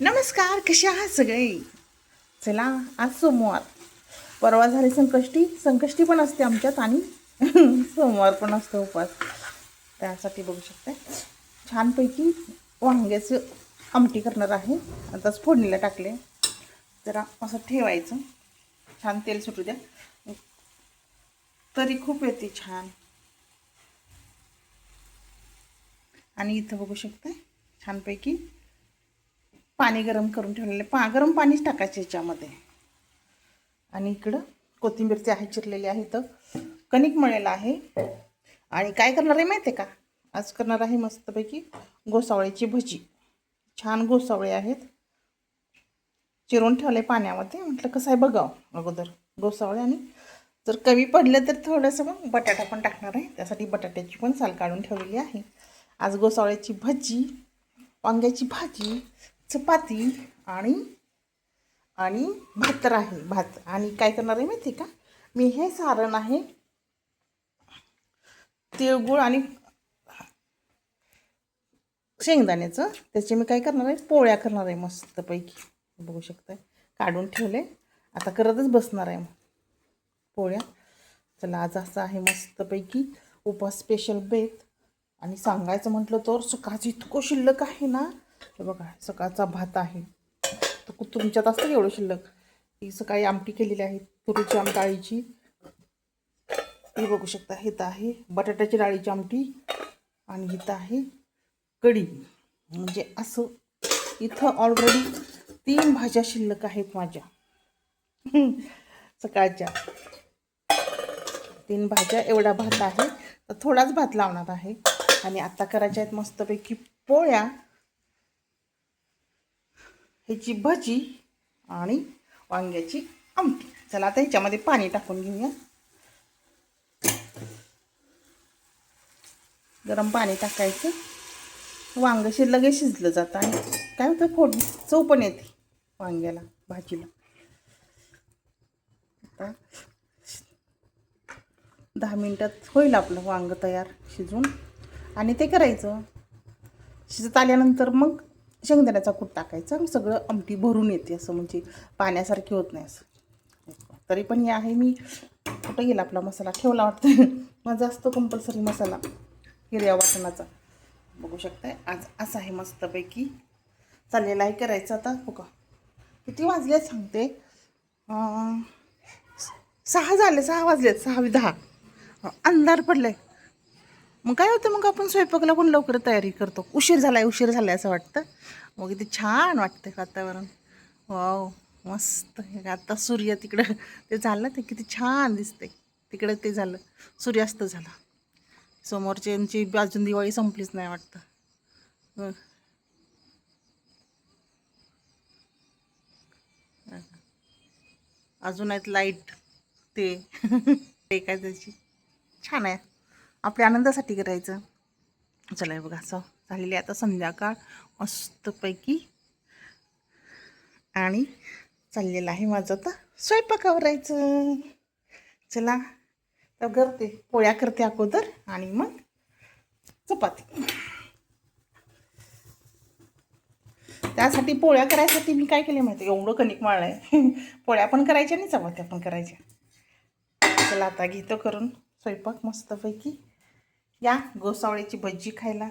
नमस्कार कसे आहात सगळे? चला आज सोमवार. परवा झाली संकष्टी. संकष्टी पण असते आमच्यात आणि सोमवार पण असतो उपास त्यासाठी बघू शकता छानपैकी वांग्याचं आमटी करणार आहे. आताच फोडणीला टाकले. जरा असं ठेवायचं. छान तेल सुटू द्या. तरी खूप येते छान. आणि इथं बघू शकता छानपैकी पाणी गरम करून ठेवलेले पा गरम पाणीच टाकायचे याच्यामध्ये. आणि इकडं कोथिंबीरचे आहे चिरलेले आहे तर कणिक मळलेलं आहे. आणि काय करणार आहे माहिती आहे का? आज करणार आहे मस्तपैकी गोसावळीची भजी. छान गोसावळे आहेत. चिरून ठेवले पाण्यामध्ये. म्हटलं कसं आहे बघावं अगोदर गोसावळे. आणि जर कमी पडलं तर थोडंसं मग बटाटा पण टाकणार आहे. त्यासाठी बटाट्याची पण साल काढून ठेवलेली आहे. आज गोसावळ्याची भजी वांग्याची भाजी चपाती आणि आणि भात आहे भात. आणि काय करणार आहे माहिती आहे का? मी हे सारण आहे तिळगुळ आणि शेंगदाण्याचं. त्याचे मी काय करणार आहे? पोळ्या करणार आहे मस्तपैकी. बघू शकताय. काढून ठेवले. आता करतच बसणार आहे मग. पोळ्या. चला आज असं आहे मस्तपैकी. उपास स्पेशल बेत आणि सांगायचं म्हटलं तर सकाळचं इतकं शिल्लक आहे ना हे बघा सकाळचा भात आहे. तर तुमच्यात असतं का एवढं शिल्लक? ही सकाळी आमटी केलेली आहे तुरीची आम डाळीची. हे बघू शकता इथं आहे. बटाट्याची डाळीची आमटी आणि इथं आहे कढी. म्हणजे असं इथं ऑलरेडी तीन भाज्या शिल्लक आहेत माझ्या. सकाळच्या. तीन भाज्या एवढा भात आहे. तर थोडाच भात लावणार आहे. आणि आता करायच्या आहेत मस्तपैकी पोळ्या. ह्याची भजी आणि वांग्याची आमटी. चला आता ह्याच्यामध्ये पाणी टाकून घेऊया. गरम पाणी टाकायचं. वांग लगेच शिजलं जातं आणि काय होतं फोड चव पण येते वांग्याला भाजीला. आता दहा मिनटात होईल आपलं वांग तयार शिजून. आणि ते करायचं. शिजत आल्यानंतर मग शेंगदाण्याचा कूट टाकायचा मग सगळं आमटी भरून येते असं म्हणजे पाण्यासारखी होत नाही असं. तरी पण हे आहे मी कुठं गेला आपला मसाला ठेवला वाटतं. माझा असतो कंपल्सरी मसाला हिरव्या वाटणाचा. बघू शकताय आज असं आहे मस्तपैकी. चाललेला आहे करायचं आता हो का? किती वाजले सांगते? सहा झाले सहा वाजलेत सहा दहा. अंधार पडलाय. मग काय होतं मग आपण स्वयंपाकला पण लवकर तयारी करतो. उशीर झाला आहे उशीर झालाय असं वाटतं. मग किती छान वाटतं वातावरण. वाव मस्त. हे आता सूर्य तिकडं ते झालं ते किती छान दिसते तिकडं ते झालं सूर्यास्त झाला. समोरची यांची अजून दिवाळी संपलीच नाही वाटतं. अजून आहेत लाइट ते. ते काय त्याची? छान आहे. आपल्या आनंदासाठी करायचं. चला बघा असं झालेली आहे आता संध्याकाळ. मस्तपैकी आणि चाललेलं आहे माझं आता स्वयंपाकावर राहायचं. चला तर करते पोळ्या करते अगोदर आणि मग चपाती. त्यासाठी पोळ्या करायसाठी मी काय केले माहिती एवढं कणिक माळ आहे पोळ्या पण करायच्या आणि चपात्या पण करायच्या. चला आता घेतो करून स्वयंपाक मस्तपैकी. या गोसावळ्याची भजी खायला.